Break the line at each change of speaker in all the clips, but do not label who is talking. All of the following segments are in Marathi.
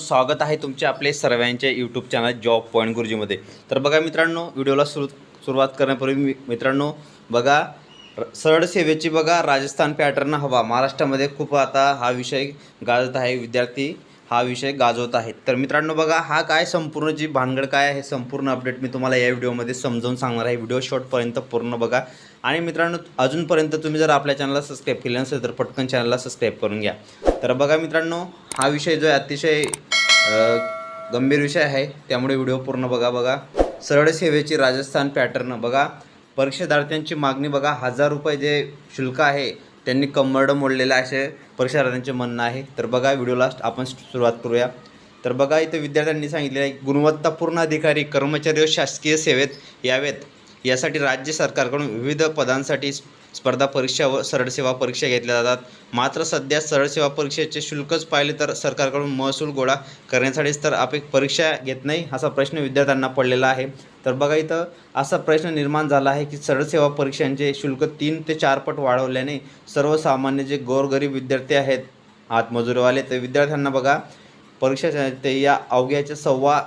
स्वागत आहे तुमचे आपले सर्वांच्या यूट्यूब चॅनल जॉब पॉईंट गुरुजीमध्ये तर बघा मित्रांनो व्हिडिओला सुरू सुरुवात करण्यापूर्वी मी- मित्रांनो बघा सरळ सेवेची बघा राजस्थान पॅटर्न हवा. महाराष्ट्रामध्ये खूप आता हा विषय गाजत आहे. विद्यार्थी हा विषय गाजवत आहेत. तर मित्रांनो बघा हा काय संपूर्ण जी भानगड काय आहे संपूर्ण अपडेट मी तुम्हाला या व्हिडिओमध्ये समजावून सांगणार आहे. व्हिडिओ शॉर्टपर्यंत पूर्ण बघा. आणि मित्रांनो अजूनपर्यंत तुम्ही जर आपल्या चॅनलला सबस्क्राईब केलं नसेल तर पटकन चॅनलला सबस्क्राईब करून घ्या. तर बघा मित्रांनो हा विषय जो आहे अतिशय गंभीर विषय आहे. त्यामुळे व्हिडिओ पूर्ण बघा बघा. सरळ सेवेची राजस्थान पॅटर्न बघा. परीक्षार्थ्यांची मागणी बघा. हजार रुपये जे शुल्क आहे त्यांनी कंबरडं मोडलेलं असे परीक्षार्थ्यांचे म्हणणं आहे. तर बघा व्हिडिओ लास्ट आपण सुरुवात करूया. तर बघा इथं विद्यार्थ्यांनी सांगितलेलं आहे गुणवत्तापूर्ण अधिकारी कर्मचारी व शासकीय सेवेत यावेत. यासाठी राज्य सरकारकडून विविध पदांसाठी स्पर्धा परीक्षा व सरळसेवा परीक्षा घेतल्या जातात. मात्र सध्या सरळ सेवा परीक्षेचे शुल्कच पाहिले तर सरकारकडून महसूल गोळा करण्यासाठीच तर आपण परीक्षा घेत नाही असा प्रश्न विद्यार्थ्यांना पडलेला आहे. तर बघा इथं असा प्रश्न निर्माण झाला आहे की सरळ सेवा परीक्षांचे शुल्क तीन ते चार पट वाढवल्याने सर्वसामान्य जे गोरगरीब विद्यार्थी आहेत हातमजुरीवाले ते विद्यार्थ्यांना बघा परीक्षा ते या अवघ्याच्या सव्वा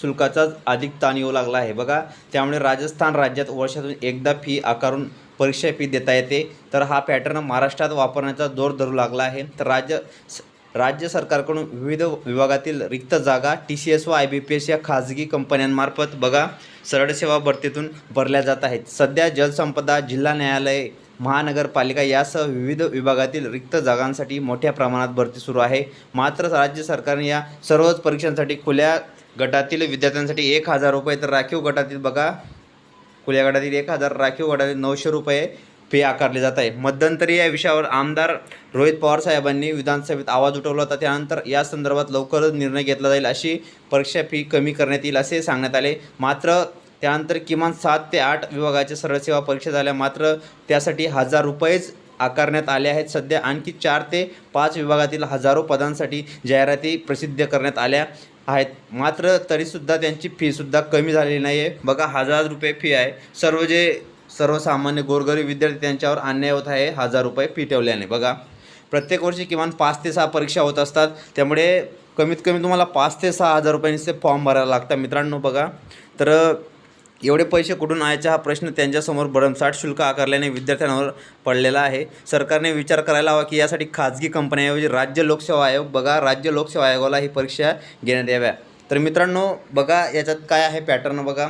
शुल्काचाच अधिक ताण येऊ लागला आहे. बघा त्यामुळे राजस्थान राज्यात वर्षातून एकदा फी आकारून परीक्षा फी देता येते. तर हा पॅटर्न महाराष्ट्रात वापरण्याचा जोर धरू लागला आहे. तर राज्य स- राज्य सरकारकडून विविध विभागातील रिक्त जागा टी सी एस व आय बी पी एस या खाजगी कंपन्यांमार्फत बघा सरळ सेवा भरतीतून भरल्या जात आहेत. सध्या जलसंपदा जिल्हा न्यायालय महानगरपालिका यासह विविध विभागातील रिक्त जागांसाठी मोठ्या प्रमाणात भरती सुरू आहे. मात्र राज्य सरकारने या सर्वच परीक्षांसाठी खुल्या गटातील विद्यार्थ्यांसाठी एक हजार रुपये तर राखीव गटातील बघा. खुल्या गटातील एक हजार राखीव गटातील नऊशे रुपये फी आकारली जात आहे. मध्यंतरी या विषयावर आमदार रोहित पवार साहेबांनी विधानसभेत आवाज उठवला होता. त्यानंतर या संदर्भात लवकरच निर्णय घेतला जाईल अशी परीक्षा फी कमी करण्यात येईल असे सांगण्यात आले. मात्र त्यानंतर किमान सात ते आठ विभागाच्या सरळ सेवा परीक्षा झाल्या. मात्र त्यासाठी हजार रुपयेच आकारण्यात आले आहेत. सध्या आणखी चार ते पाच विभागातील हजारो पदांसाठी जाहिराती प्रसिद्ध करण्यात आल्या. आहेत. मात्र तरीसुद्धा त्यांची फीसुद्धा कमी झालेली नाही आहे बघा हजार रुपये फी आहे. सर्व जे सर्वसामान्य गोरगरीब विद्यार्थी त्यांच्यावर अन्याय होत आहे हजार रुपये फी ठेवल्याने. बघा प्रत्येक वर्षी किमान पाच ते सहा परीक्षा होत असतात. त्यामुळे कमीत कमी तुम्हाला पाच ते सहा हजार रुपयांचे फॉर्म भरायला लागतात मित्रांनो बघा. तर एवढे पैसे कुठून आणायचे? हा प्रश्न त्यांच्यासमोर भरमसाठ शुल्क आकारल्याने विद्यार्थ्यांवर पडलेला आहे. सरकारने विचार करायला हवा की यासाठी खाजगी कंपन्याऐवजी राज्य लोकसेवा आयोग बघा राज्य लोकसेवा आयोगाला ही परीक्षा घेण्यात याव्या. तर मित्रांनो बघा याच्यात काय आहे पॅटर्न बघा.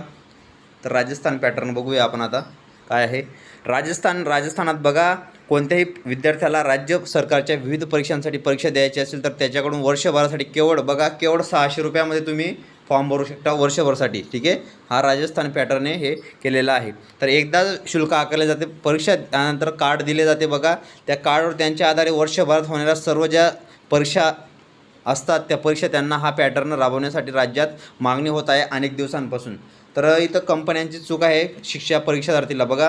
तर राजस्थान पॅटर्न बघूया आपण आता. काय आहे? राजस्थान राजस्थानात बघा कोणत्याही विद्यार्थ्याला राज्य सरकारच्या विविध परीक्षांसाठी परीक्षा द्यायची असेल तर त्याच्याकडून वर्षभरासाठी केवळ बघा केवळ सहाशे रुपयामध्ये तुम्ही फॉर्म भरू शकता वर्षभरसाठी ठीक आहे? हा राजस्थान पॅटर्नने हे केलेला आहे. तर एकदा शुल्क आकारले जाते परीक्षा त्यानंतर कार्ड दिले जाते बघा. त्या कार्डवर त्यांच्या आधारे वर्षभरात होणाऱ्या सर्व ज्या परीक्षा असतात त्या परीक्षा त्यांना हा पॅटर्न राबवण्यासाठी राज्यात मागणी होत आहे अनेक दिवसांपासून. तर इथं कंपन्यांची चूक आहे शिक्षा परीक्षार्थीला बघा.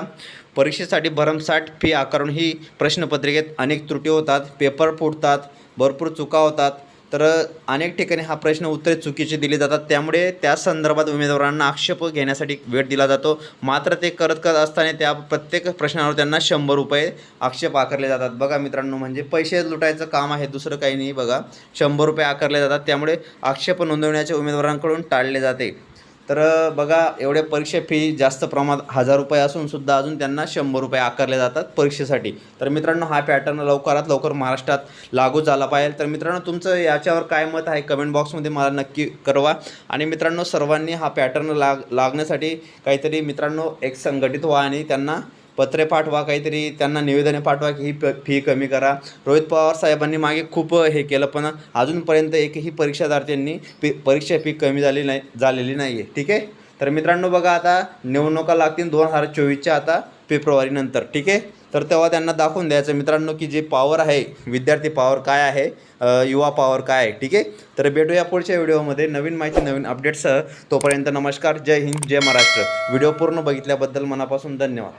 परीक्षेसाठी भरमसाठ फी आकारून ही प्रश्नपत्रिकेत अनेक त्रुटी होतात पेपर फुटतात भरपूर चुका होतात. तर अनेक ठिकाणी हा प्रश्न उत्तरे चुकीचे दिले जातात. त्यामुळे त्या संदर्भात उमेदवारांना आक्षेप घेण्यासाठी वेळ दिला जातो. मात्र ते करत करत असताना त्या प्रत्येक प्रश्नावर त्यांना शंभर रुपये आक्षेप आकारले जातात. बघा मित्रांनो म्हणजे पैसे लुटायचं काम आहे दुसरं काही नाही बघा. शंभर रुपये आकारले जातात. त्यामुळे आक्षेप नोंदवण्याचे उमेदवारांकडून टाळले जाते. तर बघा एवढे परीक्षा फी जास्त प्रमाणात हजार रुपये असून सुद्धा अजून त्यांना शंभर रुपये आकारले जातात परीक्षेसाठी. तर मित्रांनो हा पॅटर्न लवकरात लवकर महाराष्ट्रात लागू झाला पाहिजे. तर मित्रांनो तुमचं याच्यावर काय मत आहे? कमेंट बॉक्समध्ये मला नक्की कळवा. आणि मित्रांनो सर्वांनी हा पॅटर्न लाग लागण्यासाठी काहीतरी मित्रांनो एक संघटित व्हा आणि त्यांना पत्रे पाठवा काहीतरी त्यांना निवेदने पाठवा की ही प फी कमी करा. रोहित पवार साहेबांनी मागे खूप हे केलं पण अजूनपर्यंत एकही परीक्षार्थ्यांनी पी परीक्षा फी कमी झाली नाही झालेली नाही आहे ठीक आहे? तर मित्रांनो बघा आता निवडणुका लागतील दोन हजार चोवीसच्या आता फेब्रुवारीनंतर ठीक आहे? तर तेव्हा त्यांना दाखवून द्यायचं मित्रांनो की जे पॉवर आहे विद्यार्थी पॉवर काय आहे युवा पॉवर काय आहे. ठीक आहे? तर भेटूया पुढच्या व्हिडिओमध्ये. नवीन माहिती नवीन अपडेट्ससह तोपर्यंत नमस्कार. जय हिंद जय महाराष्ट्र. व्हिडिओ पूर्ण बघितल्याबद्दल मनापासून धन्यवाद.